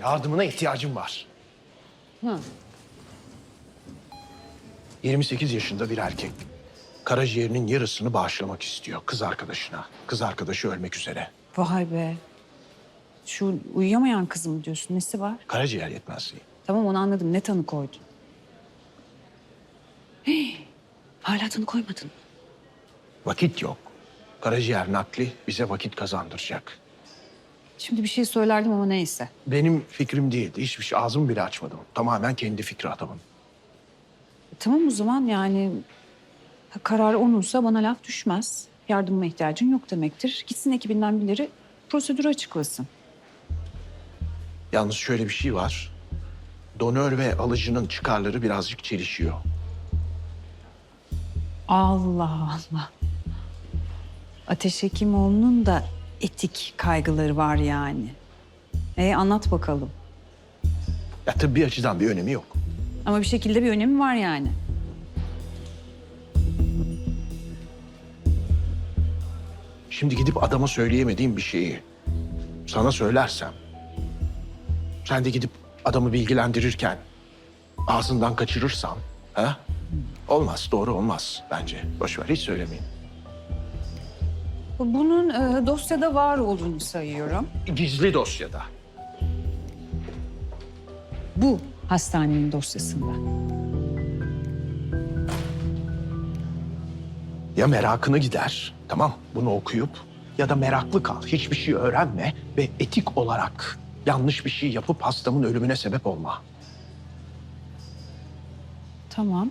Yardımına ihtiyacım var. 28 yaşında bir erkek. Karaciğerinin yarısını bağışlamak istiyor kız arkadaşına. Kız arkadaşı ölmek üzere. Vay be. Şu uyuyamayan kızım diyorsun. Nesi var? Karaciğer yetmezliği. Tamam onu anladım. Ne tanı koydun? Hey, hala tanı koymadın. Vakit yok. Karaciğer nakli bize vakit kazandıracak. Şimdi bir şey söylerdim ama neyse. Benim fikrim değildi. Hiçbir şey ağzımı bile açmadım. Tamamen kendi fikri adamın. Tamam o zaman yani ha, karar onunsa bana laf düşmez. Yardıma ihtiyacın yok demektir. Gitsin ekibinden birileri prosedürü açıklasın. Yalnız şöyle bir şey var. Donör ve alıcının çıkarları birazcık çelişiyor. Allah Allah. Ateş Hekimoğlu'nun da etik kaygıları var yani. E anlat bakalım. Ya tıbbi açıdan bir önemi yok. Ama bir şekilde bir önemi var yani. Şimdi gidip adama söyleyemediğim bir şeyi sana söylersem... ...sen de gidip adamı bilgilendirirken ağzından kaçırırsan... Ha? Olmaz, doğru olmaz bence. Boş ver, hiç söylemeyin. Bunun e, dosyada var olduğunu sayıyorum. Gizli dosyada. Bu hastanenin dosyasında. Ya merakını gider, tamam bunu okuyup... ...ya da meraklı kal, hiçbir şey öğrenme... ...ve etik olarak yanlış bir şey yapıp hastamın ölümüne sebep olma. Tamam.